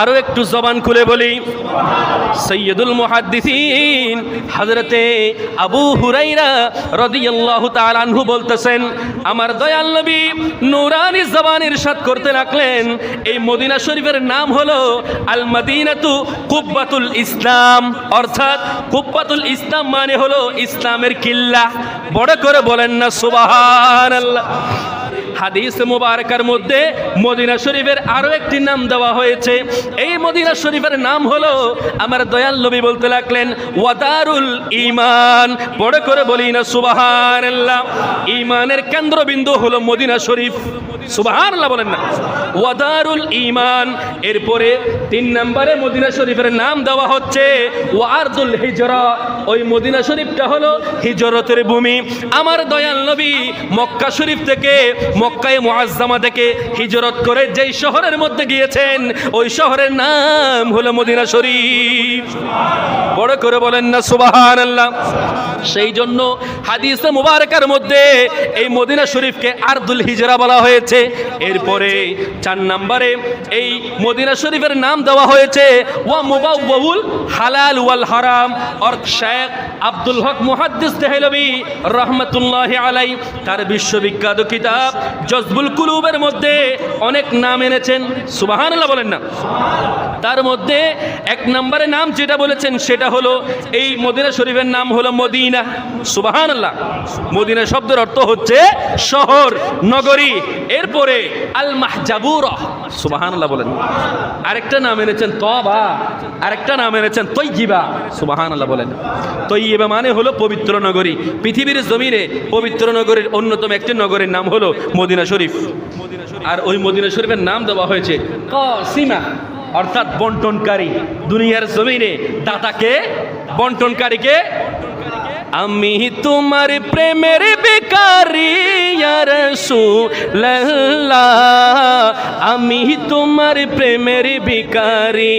আরও একটু জবান খুলে বলি। সৈয়দুল মুহাদ্দিসিন হযরতে আবু হুরাইরা রাদিয়াল্লাহু তাআলা আনহু বলতেছেন, আমার দয়াল নবী নূরানি জবান ইরশাদ করতে লাগলেন এই মদিনা শরীফের নাম হলো আল মাদিনাতু কুব্বাতুল ইসলাম। অর্থাৎ কুব্বাতুল ইসলাম মানে হলো ইসলামের কিল্লা। বড় করে বলেন না, সুবহানাল্লাহ। হাদিস মুবারকার মধ্যে মদিনা শরীফের আরও একটি নাম দেওয়া হয়েছে। এই মদিনা শরীফের নাম হলো, আমার দয়াল নবী বলতে লাগলেন, ওয়াদারুল ইমান পড়ে করে বলি না, সুবহানাল্লাহ। ইমানের কেন্দ্রবিন্দু হলো মদিনা শরীফ। সুবহানাল্লাহ বলেন না। ওয়াদারুল ইমান এরপরে তিন নম্বরে মদিনা শরীফের নাম দেওয়া হচ্ছে, ওয়ারদুল হিজরা। ওই মদিনা শরীফটা হলো হিজরতের ভূমি। আমার দয়াল নবী মক্কা শরীফ থেকে মক্কায় মোয়াজ্জামা থেকে হিজরত করে যেই শহরের মধ্যে গিয়েছেন, ওই শহরের নাম হলো মদিনা শরীফ। বড় করে বলেন না, সুবহানাল্লাহ। সেই জন্য হাদিসে মুবারকার মধ্যে এই মদিনা শরীফকে আরদুল হিজরা বলা হয়েছে। এরপরে চার নম্বরে এই মদিনা শরীফের নাম দেওয়া হয়েছে, ওয়া মুবাউল হালাল ওয়াল হারাম। অর শেখ আব্দুল হক মুহাদ্দিস দেহলবি রহমতুল্লাহ আলাই তার বিশ্ববিখ্যাত কিতাব জজবুল কুলুবের মধ্যে অনেক নাম এনেছেন। সুবহানাল্লাহ বলেন না। তার মধ্যে এক নম্বরে নাম যেটা বলেছেন, সেটা হলো এই মদিনা শরীফের নাম হলো মদিনা। সুবাহান আল্লাহ। মদিনা শব্দের অর্থ হচ্ছে শহর, নগরী। এরপরে আল মাহজাবুর সুবাহান আল্লাহ বলেন। আরেকটা নাম এনেছেন তবা আরেকটা নাম এনেছেন তৈজিবা সুবাহান আল্লাহ বলেন। তৈজিবা মানে হলো পবিত্র নগরী। পৃথিবীর জমিনে পবিত্র নগরীর অন্যতম একটি নগরের নাম হলো মদিনা শরীফ। আর ওই মদিনা শরীফের নাম দেওয়া হয়েছে কসিমা, অর্থাৎ বন্টনকারী। দুনিয়ার জমিনে দাতাকে, বন্টনকারীকে আমি তোমার প্রেমের বেকারি রসুল্লাহ আমি তোমার প্রেমের বিকারি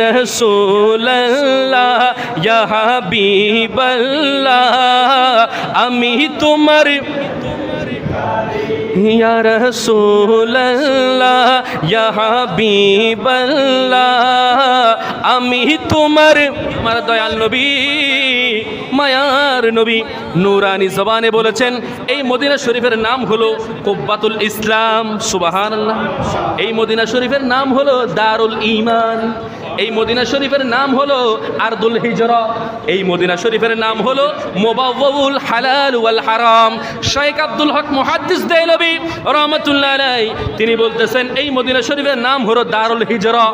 রসুল্লাহ হাবিবাল্লাহ আমি তোমার ইয়া রসুল্লাহ ইয়া হাবিবাল্লাহ আমি তোমার আমার দয়াল নবী মায়ার নবী নুরানি জবানে বলেছেন, এই মদিনা শরীফের নাম হলো কুব্বাতুল ইসলাম। সুবাহান এই মদিনা শরীফের নাম হলো দারুল ইমান এই মদিনা শরীফের নাম হলো আরদুল হিজরা। এই মদিনা শরীফের নাম হলো মোবাউল হালাল ওয়াল হারাম। শেখ আব্দুল হক মুহাদ্দিস দেলবি রহমতুল্লাহ তিনি বলতেছেন, এই মদিনা শরীফের নাম হলো দারুল হিজরা।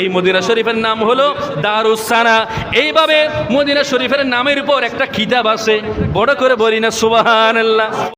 এই মদিনা শরীফের নাম হলো দারুসানা এইভাবে মদিনা শরীফের নামের উপর একটা কিতাব আছে বড় করে বলি না সুবহানাল্লাহ।